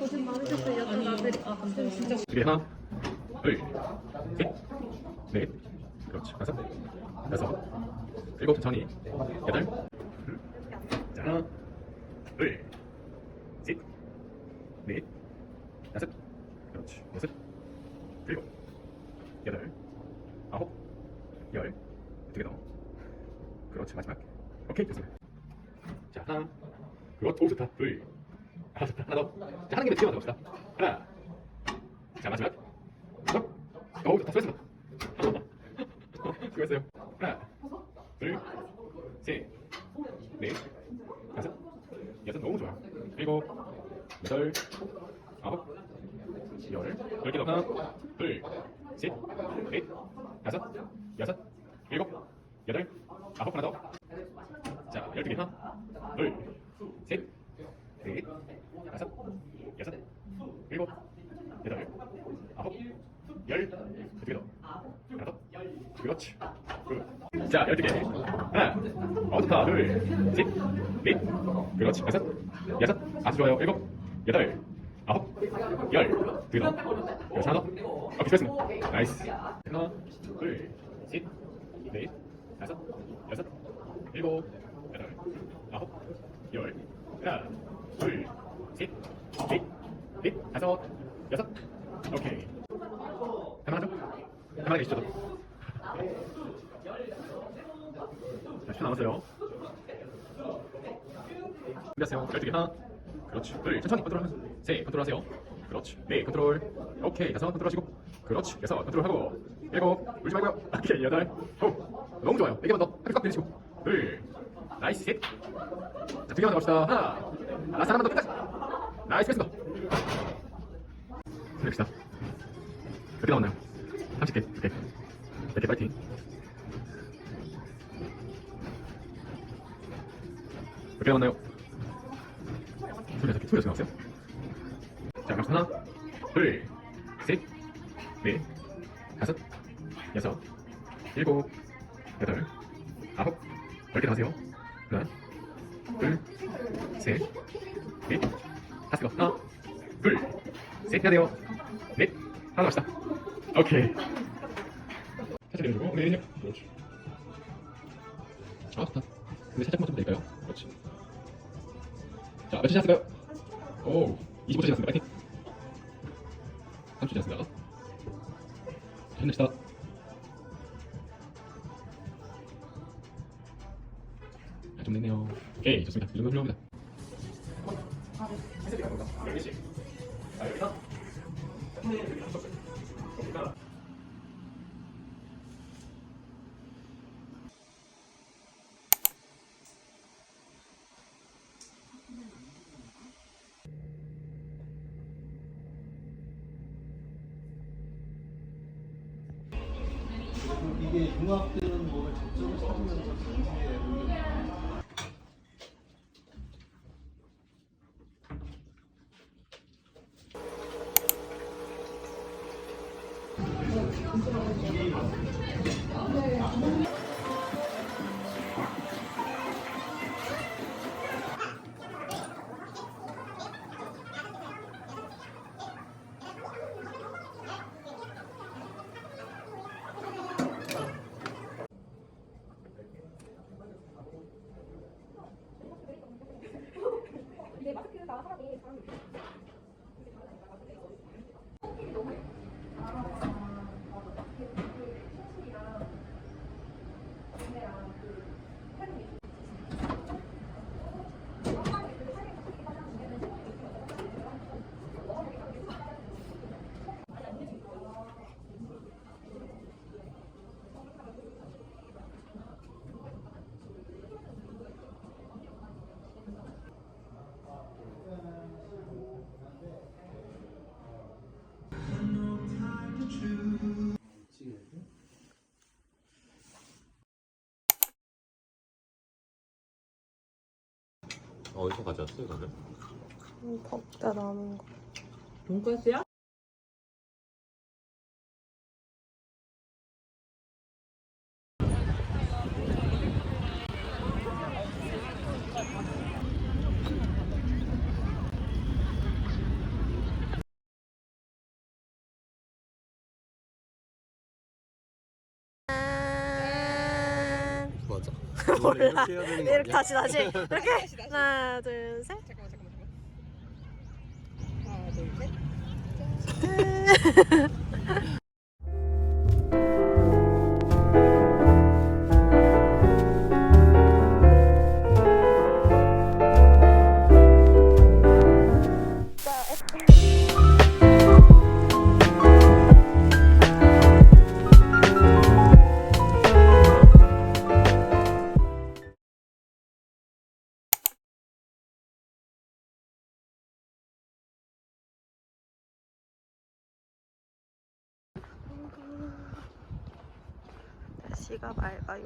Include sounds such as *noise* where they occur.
고생 많으셨어요. 나들이 아두 개, 하나, 둘, 셋, 넷, 그렇지, 다섯, 여섯, 일곱, 천천히, 여덟, 자, 하나, 둘, 셋, 넷, 다섯, 그렇지, 여섯, 일곱, 여덟, 아홉, 열, 두개 더, 그렇지, 마지막, 오케이, 됐습니다. 자, 하나, 그렇지, 오, 좋다, 둘, 하나, 좋다, 하나 더, 자, 하는 김에 뒤에 맞아봅시다. 하나, 자 마지막. 어? 어, 다 수고했습니다. 수고했어요. 하나 둘셋넷 다섯. 여섯 너무 좋아요. 일곱 여덟 아홉 열 열개 더 하나. 둘셋넷 다섯. 여섯 일곱 여덟 아홉 하나 더자 열두 개 하나 둘셋넷 다섯 여섯 일곱 여덟, 아홉, 열, 두개 더. 더. 그렇지. 굿. 자, 열두 개. 하나, 어, 좋다. 둘, 셋, 넷. 그렇지. 여섯, 여섯. 아주 좋아요. 일곱, 여덟, 아홉, 열. 두개 더. 그렇지. 하나 더. 오케이, 수고했습니다. 나이스. 하나, 둘, 셋, 넷, 다섯, 여섯, 일곱, 여덟, 아홉, 열. 하나, 둘, 셋, 넷, 넷, 다섯, 여섯. 오케이. 할만하죠? 할만하게 계시죠? 자, 10초 남았어요. 준비하세요. 12개 하나. 그렇지. 둘, 천천히 컨트롤 하면서. 셋, 컨트롤 하세요. 그렇지. 네, 컨트롤. 오케이. 다섯, 컨트롤 하시고. 그렇지. 여섯, 컨트롤 하고. 일곱, 울지 말고요. *laughs* 오케이. 여덟. 호. 너무 좋아요. 네 개만 더. 한개 꽉 내리시고. 둘. 나이스. 셋. 자, 두 개만 더 갑시다. 하나. 라스트 하나만 더 끝까지. 나이스. 됐습니다. 힘냅시다. 몇개 남았나요? 30개, 2개. 100개 파이팅. 몇개 남았나요? 26개, 26개 남았어요? 자, 그럼 하나, 둘, 셋, 넷, 다섯, 여섯, 일곱, 여덟, 아홉, 열개 하세요. 하나, 둘, 셋, 넷, 개. 하나, 둘, 셋 해야 돼요. 넷, 하나 갑시다. 오케이. 살짝 내려주고, 네, 그렇지. 아, 좋다. 근데 살짝만 좀 될까요? 그렇지. 자, 며칠 지났을까요? 오, 25초 지났습니다. 파이팅. 3초 지났습니다. 자, 힘냅시다. 자, 좀 됐네요. 오케이, 좋습니다. 이 정도 훌륭합니다. 이게 융합되는 거를 접점을 찾으면서 전 어디서 가져왔어요, 다들? 덥다 남은 거. 돈가스야? 맞아. *laughs* 몰라. 이렇게 해야 되는 거 이렇게 아니야? 다시 다시 *laughs* 이렇게 하나 둘 셋. 잠깐만 잠깐만 잠깐만 하나 둘 셋 *laughs* 날씨가 맑아요.